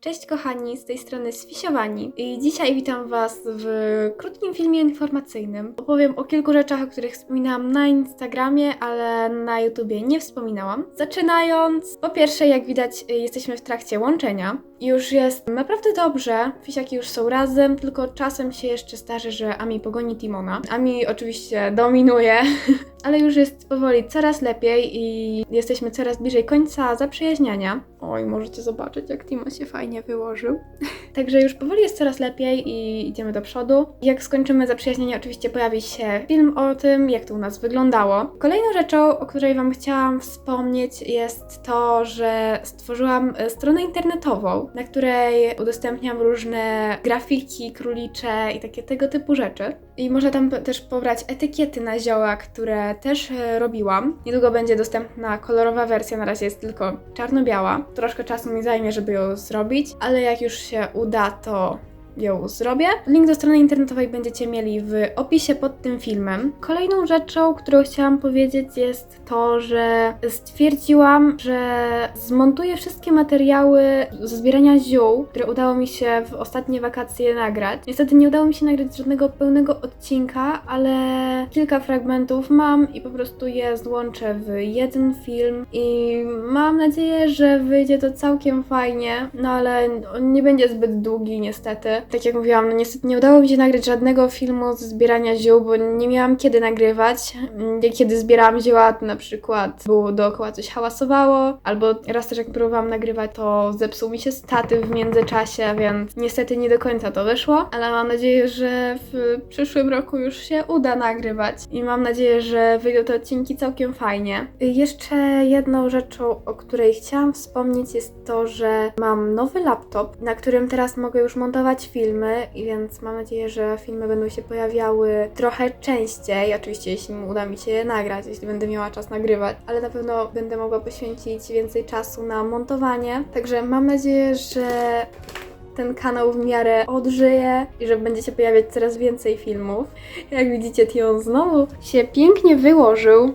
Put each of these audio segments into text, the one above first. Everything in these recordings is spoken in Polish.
Cześć kochani, z tej strony Sfisiowani i dzisiaj witam Was w krótkim filmie informacyjnym. Opowiem o kilku rzeczach, o których wspominałam na Instagramie, ale na YouTubie nie wspominałam. Zaczynając, po pierwsze jak widać jesteśmy w trakcie łączenia. Już jest naprawdę dobrze, fisiaki już są razem, tylko czasem się jeszcze zdarzy, że Ami pogoni Timona. Ami oczywiście dominuje, ale już jest powoli coraz lepiej i jesteśmy coraz bliżej końca zaprzyjaźniania. Oj, możecie zobaczyć, jak Timo się fajnie wyłożył. Także już powoli jest coraz lepiej i idziemy do przodu. Jak skończymy zaprzyjaźnienie, oczywiście pojawi się film o tym, jak to u nas wyglądało. Kolejną rzeczą, o której Wam chciałam wspomnieć, jest to, że stworzyłam e, stronę internetową, na której udostępniam różne grafiki, królicze i takie tego typu rzeczy. I można tam też pobrać etykiety na zioła, które też e, robiłam. Niedługo będzie dostępna kolorowa wersja, na razie jest tylko czarno-biała. Troszkę czasu mi zajmie, żeby ją zrobić, ale jak już się uda, to ją zrobię. Link do strony internetowej będziecie mieli w opisie pod tym filmem. Kolejną rzeczą, którą chciałam powiedzieć jest to, że stwierdziłam, że zmontuję wszystkie materiały ze zbierania ziół, które udało mi się w ostatnie wakacje nagrać. Niestety nie udało mi się nagrać żadnego pełnego odcinka, ale kilka fragmentów mam i po prostu je złączę w jeden film i mam nadzieję, że wyjdzie to całkiem fajnie, no ale on nie będzie zbyt długi niestety. Tak jak mówiłam, no niestety nie udało mi się nagrać żadnego filmu ze zbierania ziół, bo nie miałam kiedy nagrywać. Mm, Kiedy zbierałam zioła, to na przykład było dookoła coś hałasowało, albo raz też jak próbowałam nagrywać, to zepsuł mi się statyw w międzyczasie, więc niestety nie do końca to wyszło, ale mam nadzieję, że w przyszłym roku już się uda nagrywać i mam nadzieję, że wyjdą te odcinki całkiem fajnie. Jeszcze jedną rzeczą, o której chciałam wspomnieć jest to, że mam nowy laptop, na którym teraz mogę już montować filmy, więc mam nadzieję, że filmy będą się pojawiały trochę częściej, oczywiście jeśli uda mi się je nagrać, jeśli będę miała czas nagrywać, ale na pewno będę mogła poświęcić więcej czasu na montowanie, także mam nadzieję, że ten kanał w miarę odżyje i że będzie się pojawiać coraz więcej filmów. Jak widzicie, Tion znowu się pięknie wyłożył.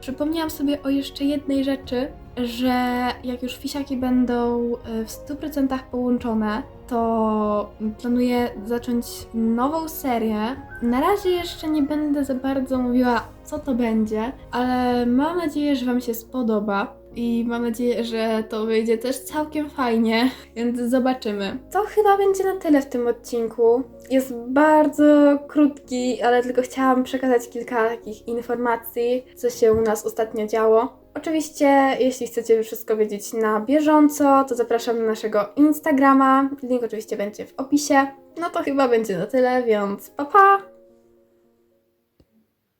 Przypomniałam sobie o jeszcze jednej rzeczy, że jak już fisiaki będą e, w 100% połączone, to planuję zacząć nową serię. Na razie jeszcze nie będę za bardzo mówiła, co to będzie, ale mam nadzieję, że Wam się spodoba. I mam nadzieję, że to wyjdzie też całkiem fajnie, więc zobaczymy. To chyba będzie na tyle w tym odcinku. Jest bardzo krótki, ale tylko chciałam przekazać kilka takich informacji, co się u nas ostatnio działo. Oczywiście, jeśli chcecie wszystko wiedzieć na bieżąco, to zapraszam na naszego Instagrama. Link oczywiście będzie w opisie. No to chyba będzie na tyle, więc pa pa!